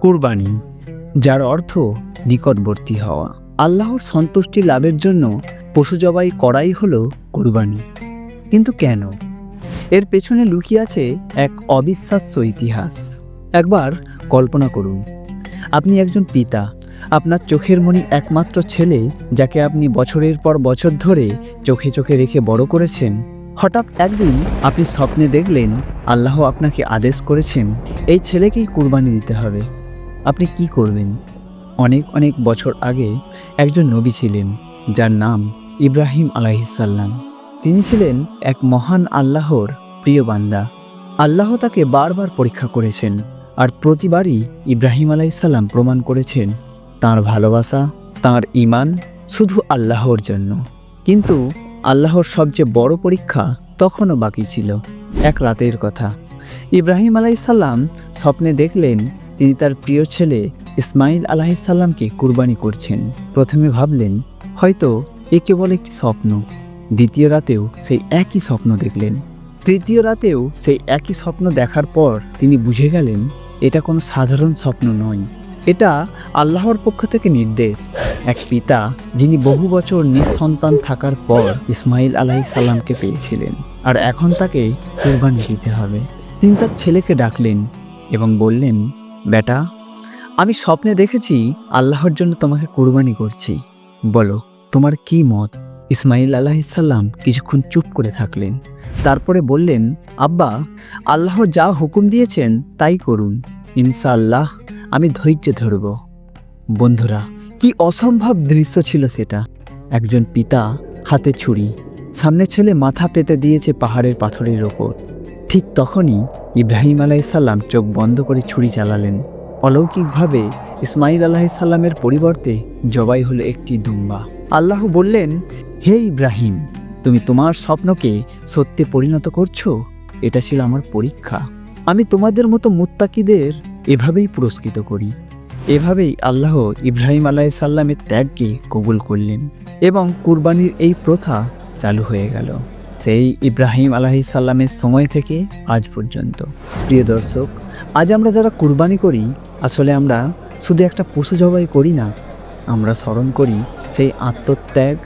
কুরবানি, যার অর্থ নিকটবর্তী হওয়া। আল্লাহর সন্তুষ্টি লাভের জন্য পশু জবাই করাই হলো কুরবানি। কিন্তু কেন? এর পেছনে লুকিয়ে আছে এক অবিশ্বাস্য ইতিহাস। একবার কল্পনা করুন, আপনি একজন পিতা, আপনার চোখের মনি একমাত্র ছেলে, যাকে আপনি বছরের পর বছর ধরে চোখে চোখে রেখে বড় করেছেন। হঠাৎ একদিন আপনি স্বপ্নে দেখলেন, আল্লাহ আপনাকে আদেশ করেছেন, এই ছেলেকেই কুরবানি দিতে হবে। আপনি কি করবেন? অনেক অনেক বছর আগে একজন নবী ছিলেন, যার নাম ইব্রাহিম আলাইসাল্লাম তিনি ছিলেন এক মহান আল্লাহর প্রিয় বান্দা। আল্লাহ তাকে বারবার পরীক্ষা করেছেন আর প্রতিবারই ইব্রাহিম আলাইসাল্লাম প্রমাণ করেছেন তার ভালোবাসা, তার ইমান শুধু আল্লাহর জন্য। কিন্তু আল্লাহর সবচেয়ে বড় পরীক্ষা তখনও বাকি ছিল, এক রাতের কথা। ইব্রাহিম আলাইসাল্লাম স্বপ্নে দেখলেন তিনি তার প্রিয় ছেলে ইসমাইল আলাহিসাল্লামকে কুরবানি করছেন। প্রথমে ভাবলেন, হয়তো এ কেবল একটি স্বপ্ন। দ্বিতীয় রাতেও সেই একই স্বপ্ন দেখলেন। তৃতীয় রাতেও সেই একই স্বপ্ন দেখার পর তিনি বুঝে গেলেন, এটা কোনো সাধারণ স্বপ্ন নয়। এটা আল্লাহর পক্ষ থেকে নির্দেশ। এক পিতা যিনি বহু বছর নিঃসন্তান থাকার পর ইসমাইল আলাহি সাল্লামকে পেয়েছিলেন আর এখন তাকে কুরবানি দিতে হবে। তিনি তার ছেলেকে ডাকলেন এবং বললেন বেটা, আমি স্বপ্নে দেখেছি আল্লাহর জন্য তোমাকে কুরবানি করছি। বলো, তোমার কি মত? ইসমাইল আলাহিসাল্লাম কিছুক্ষণ চুপ করে থাকলেন। তারপরে বললেন, আব্বা, আল্লাহ যা হুকুম দিয়েছেন তাই করুন। ইনশাআল্লাহ আমি ধৈর্য ধরব। বন্ধুরা, কি অসম্ভব দৃশ্য ছিল সেটা। একজন পিতা, হাতে ছুরি, সামনে ছেলে মাথা পেতে দিয়েছে পাহাড়ের পাথরের ওপর। ঠিক তখনই ইব্রাহিম আলাইসাল্লাম চোখ বন্ধ করে ছুরি চালালেন। অলৌকিকভাবে ইসমাইল আলাহিসাল্লামের পরিবর্তে জবাই হলো একটি দুম্বা। আল্লাহ বললেন, হে ইব্রাহিম, তুমি তোমার স্বপ্নকে সত্যে পরিণত করছ? এটা ছিল আমার পরীক্ষা। আমি তোমাদের মতো মুত্তাকিদের এভাবেই পুরস্কৃত করি। এভাবেই আল্লাহ ইব্রাহিম আলাইসাল্লামের ত্যাগকে কবুল করলেন এবং কুরবানির এই প্রথা চালু হয়ে গেল। সেই ইব্রাহিম আলাহি সাল্লামের সময় থেকে আজ পর্যন্ত। প্রিয় দর্শক, আজ আমরা যারা কুরবানি করি, আসলে আমরা শুধু একটা পশু জবাই করি না, আমরা স্মরণ করি সেই আত্মত্যাগ,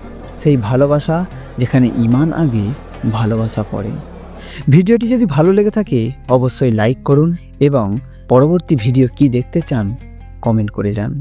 সেই ভালোবাসা যেখানে ইমান আগে ভালোবাসা পড়ে ভিডিওটি যদি ভালো লেগে থাকে, অবশ্যই লাইক করুন এবং পরবর্তী ভিডিও কি দেখতে চান, কমেন্ট করে যান